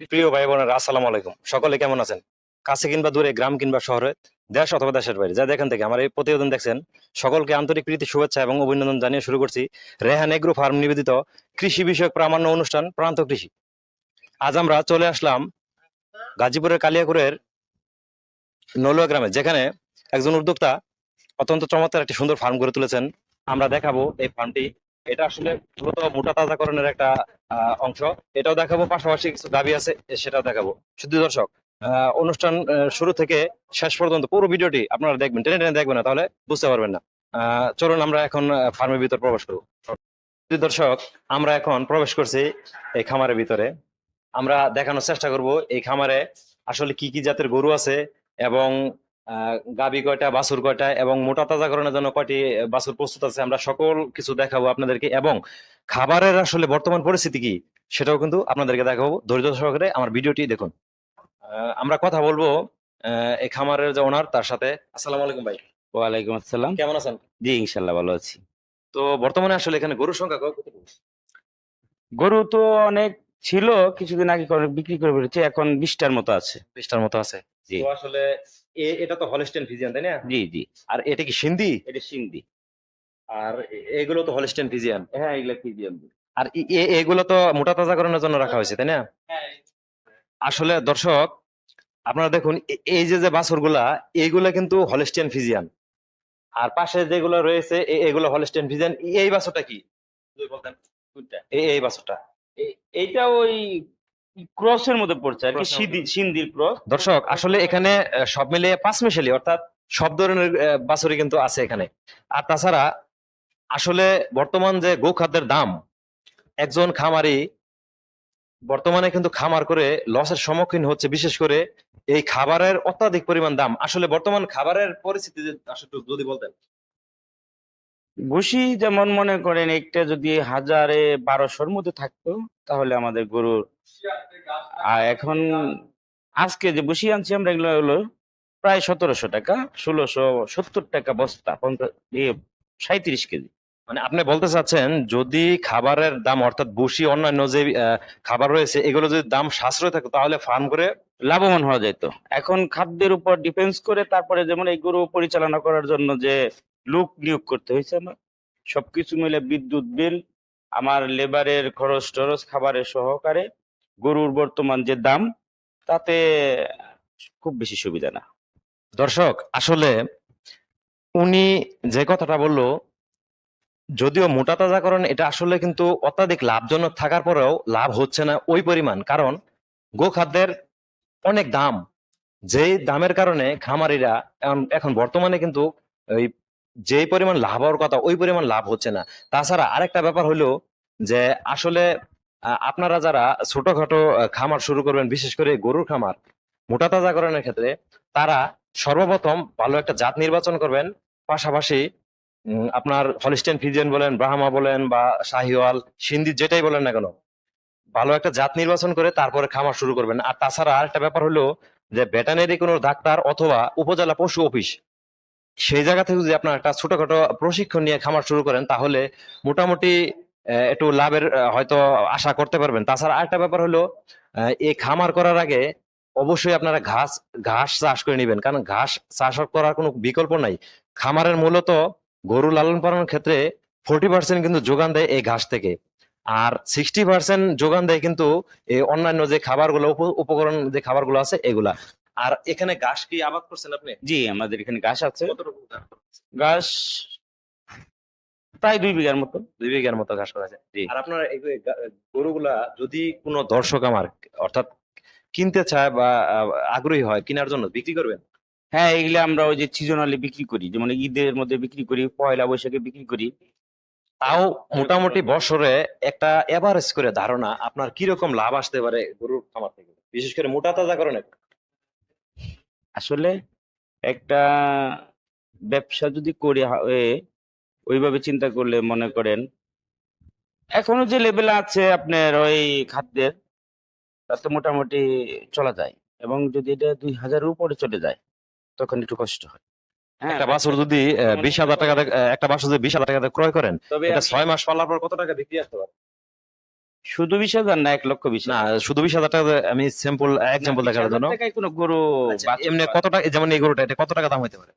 প্রিয় ভাই বোনেরা আসসালামু আলাইকুম। সকলে কেমন আছেন? কাছে কিংবা দূরে, গ্রাম কিংবা শহরে, দেশ অথবা দেশের বাইরে, যা দেখেন থেকে আমার এই প্রতিবেদন দেখছেন, সকলকে আন্তরিক প্রীতি, শুভেচ্ছা এবং অভিনন্দন জানিয়ে শুরু করছি রেহান এগ্রো ফার্ম নিবেদিত কৃষি বিষয়ক প্রামাণ্য অনুষ্ঠান, প্রান্ত কৃষি। আজ আমরা চলে আসলাম গাজীপুরের কালিয়াকুরের নলুয়া গ্রামে, যেখানে একজন উদ্যোক্তা অত্যন্ত চমৎকার একটি সুন্দর ফার্ম গড়ে তুলেছেন। আমরা দেখাবো এই ফার্মটি এটা আসলে মূলত মোটা তাজাকরণের একটা অংশ। এটাও দেখাবো, পাশাপাশি কিছু দাবি আছে সেটাও দেখাবো। শুধু দর্শক অনুষ্ঠান শুরু থেকে শেষ পর্যন্ত পুরো ভিডিওটি আপনারা দেখবেন, টেনে টেনে দেখবেন না, তাহলে বুঝতে পারবেন না। চলুন আমরা এখন ফার্মের ভিতর প্রবেশ করব। দর্শক, আমরা এখন প্রবেশ করছি এই খামারের ভিতরে। আমরা দেখানোর চেষ্টা করব এই খামারে আসলে কি কি জাতের গরু আছে এবং গাভী কয়টা বাছুর কয়টা এবং মোটা তাজাকরণের জন্য কয়টি বাছুর প্রস্তুত আছে আমরা সকল কিছু দেখাবো আপনাদেরকে। এবং খাবারের আসলে বর্তমান পরিস্থিতি কি সেটাও কিন্তু আপনাদেরকে দেখাবো। ধৈর্য সহকারে আমার ভিডিওটি দেখুন। আমরা কথা বলব এই খামারের যে ওনার তার সাথে। আসসালামু আলাইকুম ভাই। ওয়ালাইকুম আসসালাম। কেমন আছেন? জি ইনশাল্লাহ ভালো আছি। তো বর্তমানে আসলে এখানে গরুর সংখ্যা কতটুকু গরু তো অনেক ছিল কিছুদিন আগে করে বিক্রি করে ফেলেছে এখন বিশটার মতো আছে। বিশটার মতো আছে। জি। আসলে এটা তো হলিস্টেন ফিজিয়ান তাই না? জি জি। আর এটা কি সিন্ধি? এটা সিন্ধি। আর এগুলো তো হলিস্টেন ফিজিয়ান হ্যাঁ এগুলা ফিজিয়াম আর এগুলো তো মোটা তাজাকরণের জন্য রাখা হয়েছে তাই না? আসলে দর্শক আপনারা দেখুন এই যে যে বাছুরগুলা এইগুলা কিন্তু হলিস্টিয়ান ফিজিয়ান আর পাশে যেগুলো রয়েছে এগুলো হলস্টেন ফিজিয়ান এই বাছুরটা কি? বলতেন এই এই বাছুরটা। এইটা ওই ক্রসের মধ্যে পড়ছে আর কি সিন্ধির ক্রস। দর্শক আসলে এখানে সব মিলিয়ে পাঁচ মিশালি অর্থাৎ সব ধরনের আহ, বাছুরই কিন্তু আছে এখানে। আর তাছাড়া আসলে বর্তমান যে গো খাদ্যের দাম একজন খামারি বর্তমানে কিন্তু খামার করে লসের সম্মুখীন হচ্ছে বিশেষ করে এই খাবারের অত্যাধিক পরিমাণ দাম। আসলে বর্তমান খাবারের পরিস্থিতি যদি বলতেন। বসি যেমন মনে করেন একটা যদি হাজারে বারোশোর মধ্যে থাকতো তাহলে আমাদের গরুর আর এখন আজকে যে বসি আনছি আমরা এগুলো হলো প্রায় সতেরোশো টাকা ষোলোশো সত্তর টাকা বস্তা পঞ্চাশ সাঁত্রিশ কেজি। মানে আপনি বলতে চাচ্ছেন যদি খাবারের দাম অর্থাৎ বসি অন্যান্য যে খাবার রয়েছে এগুলো যদি দাম সাশ্রয় থাকে তাহলে ফার্ম করে লাভবান হওয়া যেত এখন খাদ্যের উপর ডিপেন্স করে তারপরে যেমন এই গরু পরিচালনা করার জন্য যে লোক নিয়োগ করতে হয়েছে আমার সবকিছু মিলে বিদ্যুৎ বিল, আমার লেবারের খরচ টরচ, খাবারের সহকারে গরুর বর্তমান যে দাম, তাতে খুব বেশি সুবিধা না। দর্শক, আসলে উনি যে কথাটা বলল, যদিও মোটা তাজাকরণ এটা আসলে কিন্তু অত্যাধিক লাভজনক থাকার পরেও লাভ হচ্ছে না ওই পরিমাণ। কারণ গোখাদ্যের অনেক দাম, যেই দামের কারণে খামারিরা এখন- বর্তমানে কিন্তু যে পরিমাণ লাভ হওয়ার কথা, ওই পরিমাণ লাভ হচ্ছে না। তাছাড়া আরেকটা ব্যাপার হলো যে, আসলে আপনারা যারা ছোটখাটো খামার শুরু করবেন, বিশেষ করে গরুর খামার মোটা তাজাকরণের ক্ষেত্রে তারা সর্বপ্রথম ভালো একটা জাত নির্বাচন করবেন। পাশাপাশি আপনার হলিস্টেন ফিজিয়ান বলেন, ব্রাহ্মা বলেন বা শাহিওয়াল, সিন্ধি যেটাই বলেন না কেন, ভালো একটা জাত নির্বাচন করে তারপরে খামার শুরু করবেন। আর তাছাড়া আরেকটা ব্যাপার হলো যে, ভেটানারি কোনো ডাক্তার অথবা উপজেলা পশু অফিস সেই জায়গা থেকে যদি আপনার একটা ছোটখাটো প্রশিক্ষণ নিয়ে খামার শুরু করেন, তাহলে মোটামুটি একটু লাভের হয়তো আশা করতে পারবেন। তাছাড়া আরেকটা ব্যাপার হলো এই খামার করার আগে অবশ্যই আপনারা ঘাস ঘাস চাষ করে নেবেন। কারণ ঘাস চাষ করার কোনো বিকল্প নাই। খামারের মূলত গরু লালন পালনের ক্ষেত্রে ফোরটি পার্সেন্ট কিন্তু যোগান দেয় এই ঘাস থেকে। আর সিক্সটি পার্সেন্ট যোগান দেয় কিন্তু এই অন্যান্য যে খাবারগুলো, উপ- উপকরণ যে খাবারগুলো আছে, এগুলা। আর এখানে ঘাস কি আবাদ করছেন আপনি? জি আমাদের এখানে ঘাস আছে। ঘাস? প্রায় দুই বিঘার মতো। দুই বিঘার মতো ঘাস করা আছে। আর আপনার এই গরুগুলা যদি কোনো দর্শক আমার অর্থাৎ কিনতে চায় বা আগ্রহী হয় কেনার জন্য বিক্রি করবেন? হ্যাঁ এগুলো আমরা ওই যে সিজনালি বিক্রি করি। যেমন ঈদের মধ্যে বিক্রি করি পয়লা বৈশাখে বিক্রি করি। তাও মোটামুটি বছরে একটা এভারেজ করে ধারণা আপনার কীরকম লাভ আসতে পারে গরুর খামার থেকে? বিশেষ করে মোটা তাজা কারণে আসলে একটা ব্যবসা যদি করি ওইভাবে চিন্তা করলে মনে করেন এখনও যে লেভেল আছে আপনার ওই খাদ্যের তাতে মোটামুটি চলা যায় এবং যদি এটা দুই হাজারের উপরে চলে যায় তখন একটু কষ্ট হয়। হ্যাঁ একটা বাছুর যদি বিশ হাজার টাকা একটা বাছুর যদি বিশ হাজার টাকা ক্রয় করেন তবে ছয় মাস পালার পর কত টাকা বিক্রি আসতে পারে? শুধু বিশ হাজার না এক লক্ষ বিশ না শুধু বিশ হাজার টাকা আমি স্যাম্পল এক্সাম্পল দেখার জন্য। কোনো গরু আচ্ছা, এমনি কত টাকা যেমন এই গরুটা এটা কত টাকা দাম হতে পারে?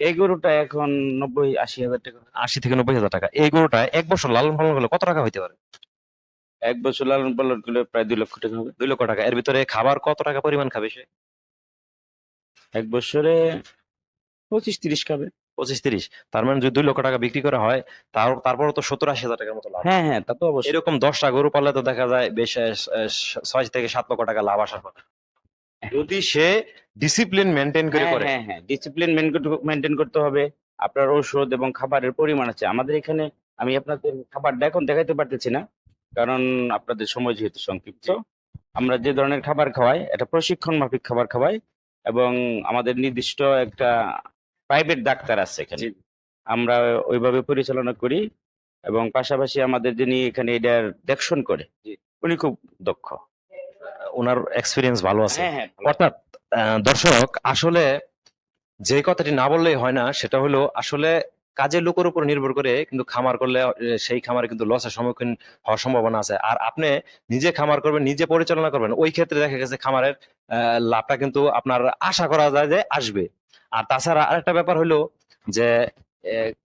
এই গরুটা এখন নব্বই আশি হাজার টাকা। আশি থেকে নব্বই হাজার টাকা। এই গরুটা এক বছর লালন পালন করলে কত টাকা হইতে পারে? এক বছর লালন পালন করলে প্রায় দুই লক্ষ টাকা হবে। দুই লক্ষ টাকা। এর ভিতরে খাবার কত টাকা পরিমাণ খাবে সে? এক বছরে পঁচিশ তিরিশ খাবে। পঁচিশ তিরিশ। তার মানে যদি দুই লক্ষ টাকা বিক্রি করা হয় তার তারপরে তো সত্তর আশি হাজার টাকার মতো লাভ। হ্যাঁ হ্যাঁ তা তো অবশ্যই। এরকম দশটা গরু পাললে তো দেখা যায় বেশ ছয় থেকে সাত লক্ষ টাকা লাভ আসার কথা। যদি সে ডিসিপ্লিন মেনটেন করে হ্যাঁ করে। হ্যাঁ হ্যাঁ ডিসিপ্লিন মেনটেন করতে হবে। আপনার ঔষধ এবং খাবারের পরিমাণ আছে। আমাদের এখানে আমি আপনাদের খাবারটা এখন দেখাইতে পারতেছি না কারণ আপনাদের সময় যেহেতু সংক্ষিপ্ত। আমরা যে ধরনের খাবার খাওয়াই এটা প্রশিক্ষণ মাফিক খাবার খাওয়াই এবং আমাদের নির্দিষ্ট একটা প্রাইভেট ডাক্তার আছে এখানে। আমরা ওইভাবে পরিচালনা করি এবং পাশাপাশি আমাদের যিনি এখানে এটার দেখশন করে উনি খুব দক্ষ। ওনার এক্সপিরিয়েন্স ভালো আছে। হ্যাঁ হ্যাঁ অর্থাৎ দর্শক আসলে যে কথাটি না বললেই হয় না সেটা হলো আসলে কাজের লোকের উপর নির্ভর করে কিন্তু খামার করলে সেই খামারে কিন্তু লসের সম্মুখীন হওয়ার সম্ভাবনা আছে। আর আপনি নিজে খামার করবেন নিজে পরিচালনা করবেন ওই ক্ষেত্রে দেখা গেছে খামারের লাভটা কিন্তু আপনার আশা করা যায় যে আসবে। আর তাছাড়া আরেকটা ব্যাপার হলো যে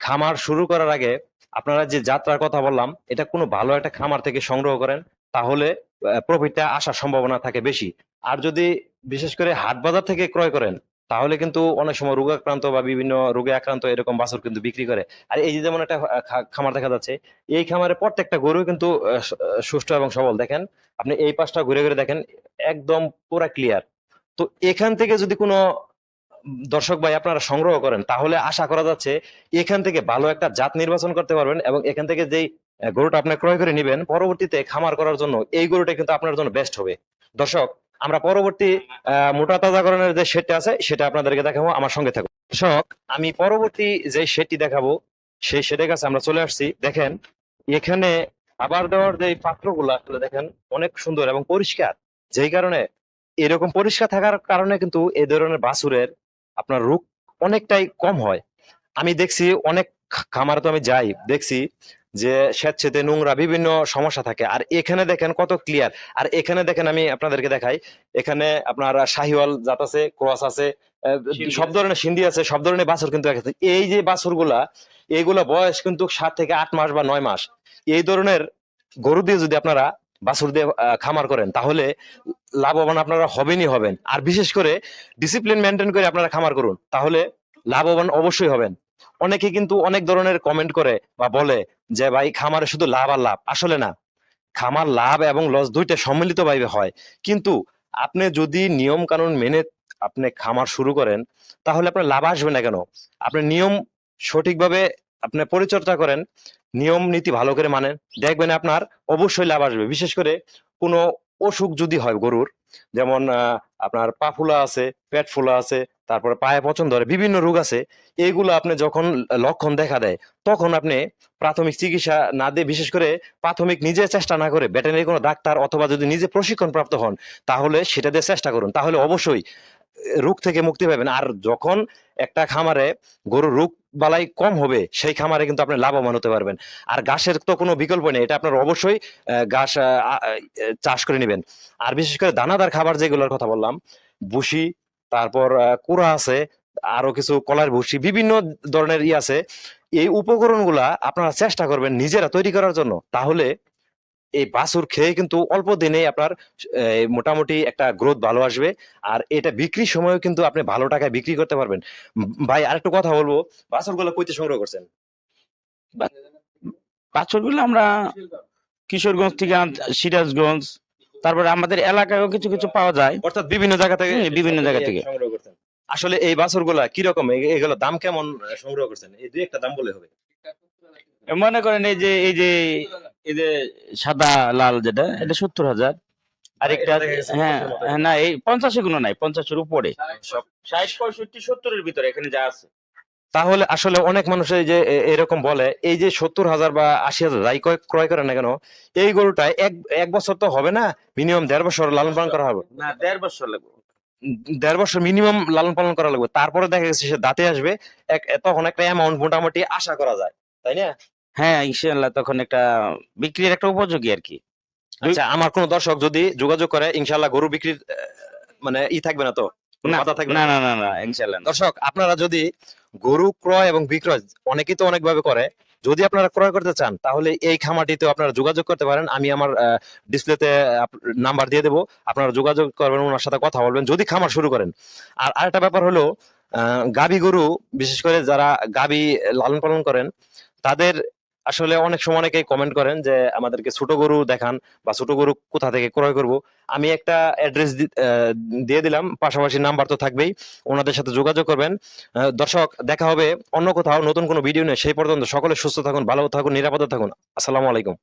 খামার শুরু করার আগে আপনারা যে যাত্রার কথা বললাম, এটা কোনো ভালো একটা খামার থেকে সংগ্রহ করেন, তাহলে প্রফিটটা আসার সম্ভাবনা থাকে বেশি। আর যদি বিশেষ করে হাট বাজার থেকে ক্রয় করেন, তাহলে কিন্তু অনেক সময় রোগাক্রান্ত বা বিভিন্ন রোগে আক্রান্ত এরকম বাছুর কিন্তু বিক্রি করে। আর এই যে যেমন একটা খামার দেখা যাচ্ছে, এই খামারে প্রত্যেকটা গরু কিন্তু সুস্থ এবং সবল। দেখেন, আপনি এই পাশটা ঘুরে ঘুরে দেখেন, একদম পুরা ক্লিয়ার তো এখান থেকে যদি কোনো দর্শক ভাই, আপনারা সংগ্রহ করেন, তাহলে আশা করা যাচ্ছে এখান থেকে ভালো একটা জাত নির্বাচন করতে পারবেন এবং এখান থেকে যেই গরুটা আপনি ক্রয় করে নেবেন, পরবর্তীতে খামার করার জন্য এই গরুটা কিন্তু আপনার জন্য বেস্ট হবে। দর্শক, আমরা পরবর্তী মোটা তাজাকরণের যে শেডটা আছে, সেটা আপনাদেরকে দেখাবো, আমার সঙ্গে থাকো দর্শক, আমি পরবর্তী যে শেডটি দেখাবো, সেই শেডের কাছে আমরা চলে আসছি। দেখেন, এখানে আবার দেওয়ার যে পাত্রগুলো, আসলে দেখেন অনেক সুন্দর এবং পরিষ্কার। যেই কারণে এরকম পরিষ্কার থাকার কারণে কিন্তু এই ধরনের বাছুরের আপনার রোগ অনেকটাই কম হয়। আমি দেখছি অনেক খামারে তো আমি যাই দেখছি যে স্বেচ্ছেতে নোংরা বিভিন্ন সমস্যা থাকে। আর এখানে দেখেন কত ক্লিয়ার আর এখানে দেখেন আমি আপনাদেরকে দেখাই এখানে আপনার শাহিওয়াল জাত আছে ক্রস আছে সব ধরনের সিন্ধি আছে সব ধরনের বাছুর কিন্তু এই যে বাছুরগুলা এইগুলা বয়স কিন্তু সাত থেকে আট মাস বা নয় মাস। এই ধরনের গরু দিয়ে যদি আপনারা বাছুর দিয়ে খামার করেন, তাহলে লাভবান আপনারা হবেনই হবেন। আর বিশেষ করে ডিসিপ্লিন মেনটেন করে আপনারা খামার করুন, তাহলে লাভবান অবশ্যই হবেন। অনেকে কিন্তু অনেক ধরনের কমেন্ট করে বা বলে যে, ভাই, খামারে শুধু লাভ আর লাভ। আসলে না, খামার লাভ এবং লস দুইটা সম্মিলিত ভাবে হয়। কিন্তু আপনি যদি নিয়ম কানুন মেনে আপনি খামার শুরু করেন, তাহলে আপনার লাভ আসবে না কেন? আপনি নিয়ম সঠিকভাবে আপনি পরিচর্যা করেন নিয়ম নীতি ভালো করে মানেন। দেখবেন আপনার অবশ্যই লাভ আসবে। বিশেষ করে কোনো অসুখ যদি হয় গরুর, যেমন আপনার পা ফুলা আছে, পেট ফুলা আছে, তারপরে পায়ে পচন ধরে, বিভিন্ন রোগ আছে, এগুলো আপনি যখন লক্ষণ দেখা দেয়, তখন আপনি প্রাথমিক চিকিৎসা না দিয়ে বিশেষ করে প্রাথমিক নিজে চেষ্টা না করে, ভেটেরিনারি কোনো ডাক্তার অথবা যদি নিজে প্রশিক্ষণ প্রাপ্ত হন, তাহলে সেটা দিয়ে চেষ্টা করুন। তাহলে অবশ্যই রোগ থেকে মুক্তি পাবেন। আর যখন একটা খামারে গরুর রোগ বালাই কম হবে সেই খামারে কিন্তু আপনি লাভবান হতে পারবেন। আর ঘাসের তো কোনো বিকল্প নেই এটা আপনার অবশ্যই আহ, চাষ করে নেবেন। আর বিশেষ করে দানাদার খাবার যেগুলোর কথা বললাম ভুসি তারপর কুড়া আছে আরও কিছু কলার ভুসি বিভিন্ন ধরনের ই আছে। এই উপকরণগুলা আপনারা চেষ্টা করবেন নিজেরা তৈরি করার জন্য। তাহলে এই বাছুর খেয়ে কিন্তু অল্প দিনেই আপনার মোটামুটি একটা গ্রোথ ভালো আসবে। আর এটা বিক্রির সময়ও কিন্তু আপনি ভালো টাকায় বিক্রি করতে পারবেন। ভাই আরেকটু কথা বলব। বাছুরগুলো কইতে সংগ্রহ করছেন? বাছুরগুলো আমরা কিশোরগঞ্জ থেকে সিরাজগঞ্জ তারপরে আমাদের এলাকায়ও কিছু কিছু পাওয়া যায়। অর্থাৎ বিভিন্ন জায়গা থেকে বিভিন্ন জায়গা থেকে। সংগ্রহ করছেন। আসলে এই বাছুরগুলা কীরকম এ- এগুলো দাম কেমন সংগ্রহ করছেন? এই দুই একটা দাম বলে হবে। মনে করেন এই যে এই যে এই যে সাদা লাল যেটা এটা সত্তর হাজার। আরেকটা হ্যাঁ। হ্যাঁ, না এই পঞ্চাশে গুলো নাই পঞ্চাশের উপরে। ষাট পঁয়ষট্টি সত্তরের ভিতরে এখানে যা আছে। তাহলে আসলে অনেক মানুষ এই যে এরকম বলে এই যে সত্তর হাজার বা আশি হাজার যাই ক্রয় করে না কেন এই গরুটা এক এক বছর তো হবে না মিনিমাম দেড় বছর লালন পালন করা হবে। না দেড় বছর লাগবে। দেড় বছর মিনিমাম লালন পালন করা লাগবে। তারপরে দেখা গেছে সে দাঁতে আসবে এক তখন একটা অ্যামাউন্ট মোটামুটি আশা করা যায় তাই না? হ্যাঁ ইনশাল্লাহ তখন একটা বিক্রির একটা উপযোগী আর কি। আচ্ছা আমার কোন দর্শক যদি যোগাযোগ করে ইনশাল্লাহ গরু বিক্রির মানে ই থাকবে না তো? না থাকবে না? না না ইনশাল্লাহ দর্শক আপনারা যদি গরু ক্রয় এবং বিক্রয় অনেকেই তো অনেক ভাবে করে যদি আপনারা ক্রয় করতে চান তাহলে এই খামারটিতে আপনারা যোগাযোগ করতে পারেন। আমি আমার ডিসপ্লেতে নাম্বার দিয়ে দেবো। আপনারা যোগাযোগ করবেন ওনার সাথে কথা বলবেন যদি খামার শুরু করেন। আর আরেকটা ব্যাপার হলো আহ, গাভী গরু বিশেষ করে যারা গাভী লালন পালন করেন তাদের আসলে অনেক সময় অনেকেই কমেন্ট করেন যে, আমাদেরকে ছোট গরু দেখান বা ছোট গরু কোথা থেকে ক্রয় করব? আমি একটা অ্যাড্রেস দিয়ে দিলাম, পাশাপাশি নাম্বার তো থাকবেই, ওনাদের সাথে যোগাযোগ করবেন। দর্শক, দেখা হবে অন্য কোথাও, নতুন কোনো ভিডিও নেই সেই পর্যন্ত সকলে সুস্থ থাকুন, ভালো থাকুন, নিরাপদে থাকুন। আসসালামু আলাইকুম।